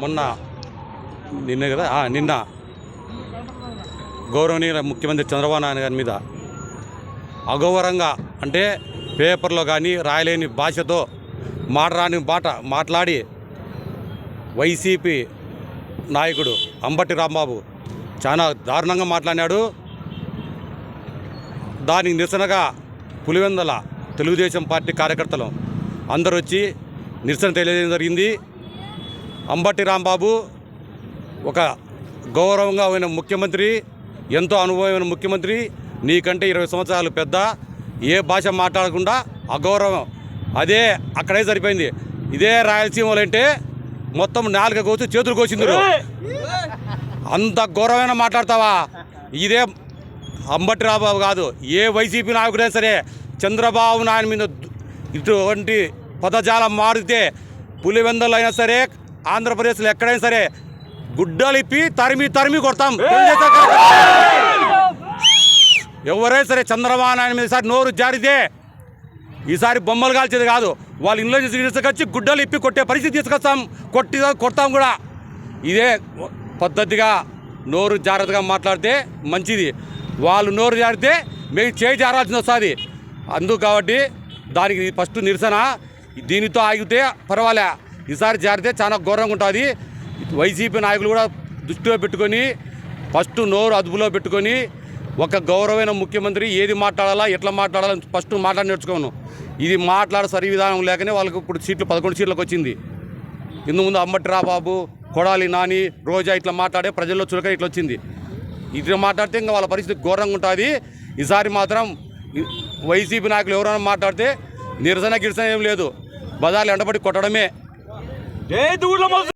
మొన్న నిన్న కదా? నిన్న. గౌరవనీయ ముఖ్యమంత్రి చంద్రబాబు నాయుడు గారి మీద అగౌరవంగా అంటే పేపర్లో కానీ రాయలేని భాషతో మాటరాని మాట మాట్లాడి వైసీపీ నాయకుడు అంబటి రాంబాబు చాలా దారుణంగా మాట్లాడినాడు. దానికి నిరసనగా పులివెందల తెలుగుదేశం పార్టీ కార్యకర్తలు అందరూ వచ్చి నిరసన తెలియజేయడం జరిగింది. అంబటి రాంబాబు ఒక గౌరవంగా ఉన్న ముఖ్యమంత్రి ఎంతో అనుభవమైన ముఖ్యమంత్రి నీకంటే ఇరవై సంవత్సరాలు పెద్ద ఏ భాష మాట్లాడకుండా అగౌరవం. అదే అక్కడే సరిపోయింది. ఇదే రాయలసీమలో అంటే మొత్తం నాలుక కోసి చేతులు కోసింది అంత గౌరవమైన మాట్లాడతావా? ఇదే అంబటి రాబాబు కాదు ఏ వైసీపీ నాయకుడైనా సరే చంద్రబాబు నాయుడు మీద ఇటువంటి పదజాలం మారితే పులివెందలు అయినా సరే ఆంధ్రప్రదేశ్లో ఎక్కడైనా సరే గుడ్డలిప్పి తరిమి తరిమి కొడతాం. ఎవరైనా సరే చంద్రబాబు నాయుడు మీద ఈసారి నోరు జారితే ఈసారి బొమ్మలు కాల్చేది కాదు. వాళ్ళ ఇంట్లో తీసుకొచ్చి గుడ్డలు ఇప్పి కొట్టే పరిస్థితి తీసుకొస్తాం. కొట్టి కొడతాం కూడా. ఇదే పద్ధతిగా నోరు జాగ్రత్తగా మాట్లాడితే మంచిది. వాళ్ళు నోరు జారితే మేము చేయి జారాల్సి వస్తుంది. అందుకు కాబట్టి దానికి ఫస్ట్ నిరసన దీనితో ఆగితే పర్వాలే. ఈసారి జారితే చాలా ఘోరంగా ఉంటుంది. వైసీపీ నాయకులు కూడా దృష్టిలో పెట్టుకొని ఫస్ట్ నోరు అదుపులో పెట్టుకొని ఒక గౌరవమైన ముఖ్యమంత్రి ఏది మాట్లాడాలా ఎట్లా మాట్లాడాలని ఫస్ట్ మాట్లాడి నేర్చుకోను. ఇది మాట్లాడ సరి విధానం లేకనే వాళ్ళకి ఇప్పుడు సీట్లు పదకొండు సీట్లకు వచ్చింది. ఇందు ముందు అంబటి రాబాబు కొడాలి నాని రోజా ఇట్లా మాట్లాడే ప్రజల్లో చులక ఇట్లా వచ్చింది. ఇట్లా మాట్లాడితే ఇంకా వాళ్ళ పరిస్థితి ఘోరంగా ఉంటుంది. ఈసారి మాత్రం వైసీపీ నాయకులు ఎవరైనా మాట్లాడితే నిరసన గిరసన ఏం లేదు. బజార్లు ఎండబడి కొట్టడమే. ఏ దూడల